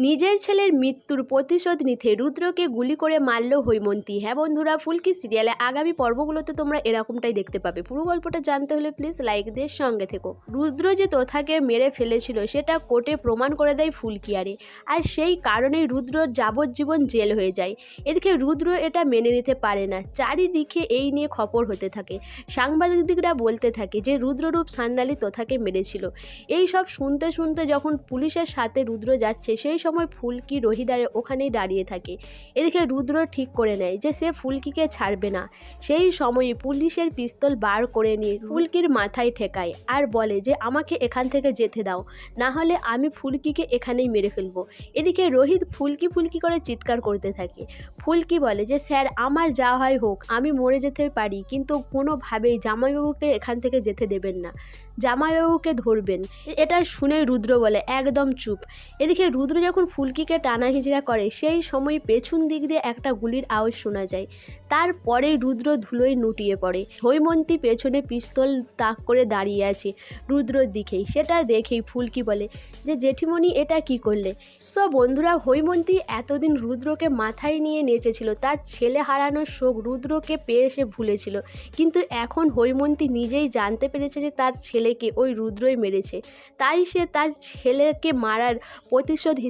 নিজের ছেলের মৃত্যুর প্রতিশোধ নিতে রুদ্রকে গুলি করে মারল হৈমন্তী। হ্যাঁ বন্ধুরা, ফুলকি সিরিয়ালে আগামী পর্বগুলোতে তোমরা এরকমটাই দেখতে পাবে। পুরো গল্পটা জানতে হলে প্লিজ লাইক দিয়ে সঙ্গে থেকো। রুদ্র যে তোথাকে মেরে ফেলেছিল, সেটা কোর্টে প্রমাণ করে দেয় ফুলকিয়ারে আর। সেই কারণেই রুদ্র যাবজ্জীবন জেল হয়ে যায়। এদিকে রুদ্র এটা মেনে নিতে পারে না। চারিদিকে এই নিয়ে খবর হতে থাকে। সাংবাদিকরা বলতে থাকে যে রুদ্ররূপ সান্নালি তোথাকে মেরেছিল। এই সব শুনতে শুনতে যখন পুলিশের সাথে রুদ্র যাচ্ছে, সেই সময় ফুলকি রহিদারে ওখানেই দাঁড়িয়ে থাকে। এদিকে রুদ্র ঠিক করে নেয় যে সে ফুলকিকে ছাড়বে না। সেই সময় পুলিশের পিস্তল বার করে নিয়ে ফুলকির মাথায় ঠেকায় আর বলে যে, আমাকে এখান থেকে যেতে দাও, না হলে আমি ফুলকিকে এখানেই মেরে ফেলব। এদিকে রোহিত ফুলকি ফুলকি করে চিৎকার করতে থাকে। ফুলকি বলে যে, স্যার, আমার যা হয় হোক, আমি মরে যেতে পারি, কিন্তু কোনোভাবেই জামাইবাবুকে এখান থেকে যেতে দেবেন না। জামাইবাবুকে ধরবেন। এটা শুনে রুদ্র বলে, একদম চুপ। এদিকে রুদ্র যখন ফুলকিকে টানা হিজড়া করে, সেই সময় পেছন দিক দিয়ে একটা গুলির আওয়াজ শোনা যায়। তারপরেই রুদ্র ধুলোয় নুটিয়ে পড়ে। হৈমন্তী পেছনে পিস্তল তাক করে দাঁড়িয়ে আছে রুদ্রর দিকেই সেটা দেখেই ফুলকি বলে, যে জেঠিমণি, এটা কি করলে? সো বন্ধুরা, হৈমন্তী এতদিন রুদ্রকে মাথায় নিয়ে নেচেছিল। তার ছেলে হারানোর শোক রুদ্রকে পেয়ে সে ভুলেছিল। কিন্তু এখন হৈমন্তী নিজেই জানতে পেরেছে যে তার ছেলেকে ওই রুদ্রই মেরেছে। তাই সে তার ছেলেকে মারার প্রতিশোধ